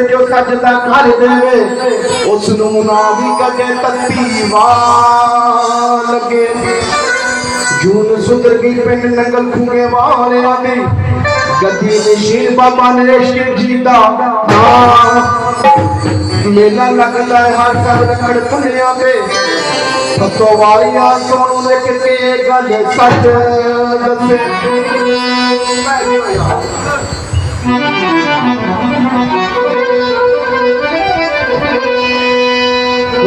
ਜੋ ਸਜਦਾ ਕਰ ਦੇਵੇ ਉਸ ਨੂੰ ਨਾ ਵੀ ਕਦੇ ਤੱਤੀ ਜੂਨ ਸੁਧਰ ਗਈ ਪਿੰਡ ਨੰਗਲ ਖੂਗੇ ਵਾਲਿਆਂ ਦੀ, ਗੱਦੀ ਨਸ਼ੀਨ ਬਾਬਾ ਨਰੇਸ਼ ਜੀ ਦਾ ਨਾਮ। ਮੇਲਾ ਲੱਗਦਾ ਹੈ ਹਰ ਕਰ ਰਖੜ ਪੁੰਨਿਆਂ ਤੇ। ਸਤੋ ਵਾਲੀਆਂ ਸੋਨੂੰ ਨੇ ਕਿਤੇ ਗੱਲ ਸੱਚ ਦੱਸੇ।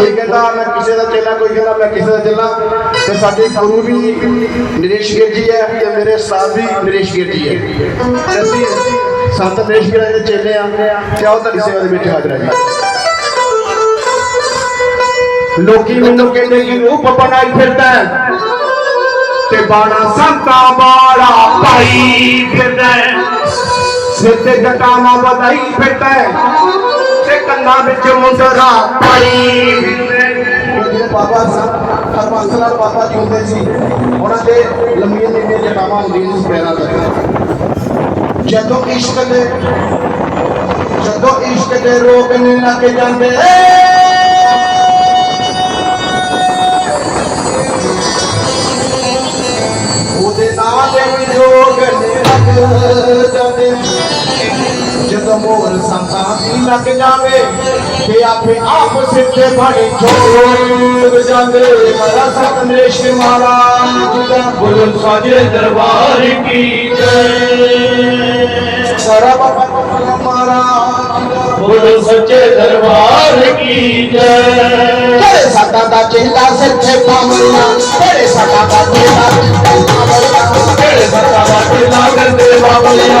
ਕੋਈ ਕਹਿੰਦਾ ਮੈਂ ਕਿਸੇ ਦਾ ਚੇਲਾ, ਕੋਈ ਕਹਿੰਦਾ ਮੈਂ ਕਿਸੇ ਦਾ ਚੇਲਾ। ਤੇ ਸਾਡੇ ਗੁਰੂ ਵੀ ਨਰੇਸ਼ ਗਿਰ ਜੀ ਹੈ ਤੇ ਮੇਰੇ ਸਾਥ ਵੀ ਨਰੇਸ਼ ਗਿਰ ਜੀ ਹੈ। ਤੇ ਅਸੀਂ ਸੰਤ ਨਰੇਸ਼ ਗਿਰ ਦੇ ਚੇਲੇ ਆ ਤੇ ਆਓ ਤੁਹਾਡੀ ਸੇਵਾ ਦੇ ਵਿੱਚ ਹਾਜ਼ਰ ਹਾਂ ਲੋਕੀ ਮੈਨੂੰ ਕਹਿੰਦੇ ਕਿ ਰੂਪ ਬਣਾਈ ਫਿਰਦਾ ਤੇ ਬਾਣਾ ਸੰਤਾ ਬਾੜਾ ਪਾਈ ਫਿਰਦਾ ਸਿਰ ਤੇ ਜਟਾਵਾਂ ਵਧਾਈ ਫਿਰਦਾ ਕੰਨਾਂ ਵਿੱਚ ਮੁੰਦਰਾ ਪਾਈ। ਜਿਹੜੇ ਬਾਬਾ ਸਾਹਿਬ ਹਰਬੰਸ ਬਾਬਾ ਜੀ ਹੁੰਦੇ ਸੀ। ਉਹਨਾਂ ਦੇ ਲੰਮੀਆਂ ਲੰਮੀਆਂ ਜਟਾਵਾਂ ਹੁੰਦੀਆਂ ਸੀ ਪੈਰਾਂ ਤੇ ਜਦੋਂ ਇਸ਼ਕ ਦੇ, ਜਦੋਂ ਇਸ਼ਕ ਦੇ ਰੋਗ ਨੇ ਲੱਗ ਜਾਂਦੇ। ਉਹਦੇ ਨਾਂ ਦੇ ਵੀ ਰੋਗ ਨੇ ਲੱਗ ਜਾਂਦੇ। ਜਦੋਂ ਮੋਰ ਸੰਤਾਂ ਲੱਗ ਜਾਵੇ, ਤੇ ਆਪੇ ਆਪ ਸਿੱਧੇ ਬਣੇ ਛੋੜ ਜਾਂਦੇ ਮਰਾ ਸਤਨੇਸ਼ ਮਹਾਰਾਜ ਦਾ ਬੁਲੰਦ ਸਾਜੇ ਦਰਬਾਰ ਕੀ ਜੈ। ਸਰਾ ਮਹਾਰਾਜ ਬੁਲੰਦ ਸੱਚੇ ਦਰਬਾਰ ਕੀ ਜੈ। ਤੇਰੇ ਸਾਡਾ ਦਾ ਚੇਲਾ ਸੱਚੇ ਪਾਵਨਾ ਤੇਰੇ ਸਾਡਾ ਦਾ ਚੇਲਾ ਸੱਚੇ ਪਾਵਨਾ ਕਿਹੜੇ ਸੱਤਾ ਵਾਟੇ ਬਾਬਲਿਆ